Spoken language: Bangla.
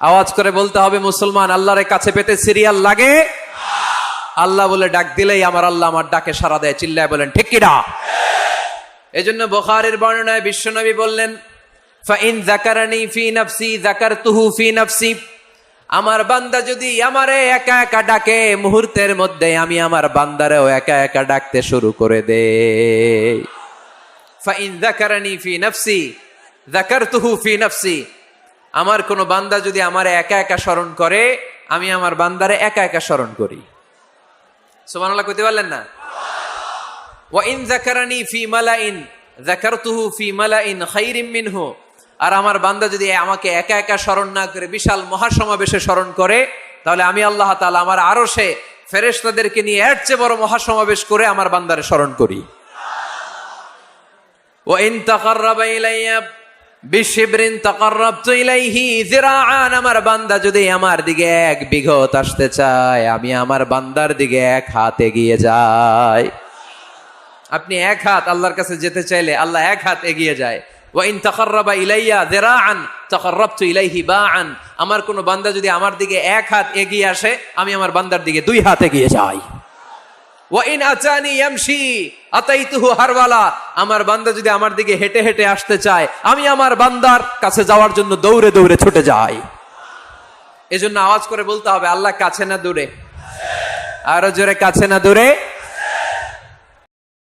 আওয়াজ করে বলতে হবে, মুসলমান, আল্লাহর কাছে পেতে সিরিয়াল লাগে? আল্লাহ বলে, ডাক দিলেই আমার আল্লাহ আমার ডাকে সারা দেয়। চিল্লায় বলেন, ঠিক কিনা এই জন্য বোখারের বর্ণনায় বিশ্বনবী বললেন, ফাইন জাকারানি ফি নাফসি জাকারতুহু ফি নাফসি। আমার বান্দা যদি আমারে একা একা ডাকে, মুহূর্তের মধ্যে আমি আমার বান্দারেও একা একা ডাকতে শুরু করে দেই। ফাইন জাকারানি ফি নাফসি জাকারতুহু ফি নাফসি। আমার কোনো বান্দা যদি আমার একা একা স্মরণ করে, আমি আমার বান্দারে একা একা স্মরণ করি। সুবহানাল্লাহ কইতে পারলেন না? ওয়াইন জাকারানি ফি মালাইন জাকারতুহু ফি মালাইন খাইরিম মিনহু। আর আমার বান্দা যদি আমাকে একা একা স্মরণ না করে, বিশাল মহাসমাবেশে স্মরণ করে, তাহলে আমি আল্লাহ তাআলা আমার আরও সে ফেরেশতাদেরকে নিয়ে এর চেয়ে বড় মহাসমাবেশ করে আমার বান্দারে স্মরণ করি। ওয়াইন তাকাররাবা ইলাইয়া বিশিবরিন তাকাররাবতু ইলাইহি যিরাআন, আমার বান্দা যদি আমার দিকে এক বিঘত আসতে চায়, আমি আমার বান্দার দিকে এক হাত এগিয়ে যাই। আপনি এক হাত আল্লাহর কাছে যেতে চাইলে আল্লাহ এক হাত এগিয়ে যায়। ওয়াইন তাকাররাবা ইলাইয়া যিরাআন তাকাররাবতু ইলাইহি বাআন, আমার কোন বান্দা যদি আমার দিকে এক হাত এগিয়ে আসে, আমি আমার বান্দার দিকে দুই হাত এগিয়ে যাই। আচানি আমার বান্দা যদি আমার দিকে হেঁটে হেঁটে আসতে চায়, আমি আমার বান্দার কাছে যাওয়ার জন্য দৌড়ে দৌড়ে ছুটে যাই। এজন্য আওয়াজ করে বলতে হবে, আল্লাহ কাছে না দূরে। আরও জোরে কাছে না দূরে।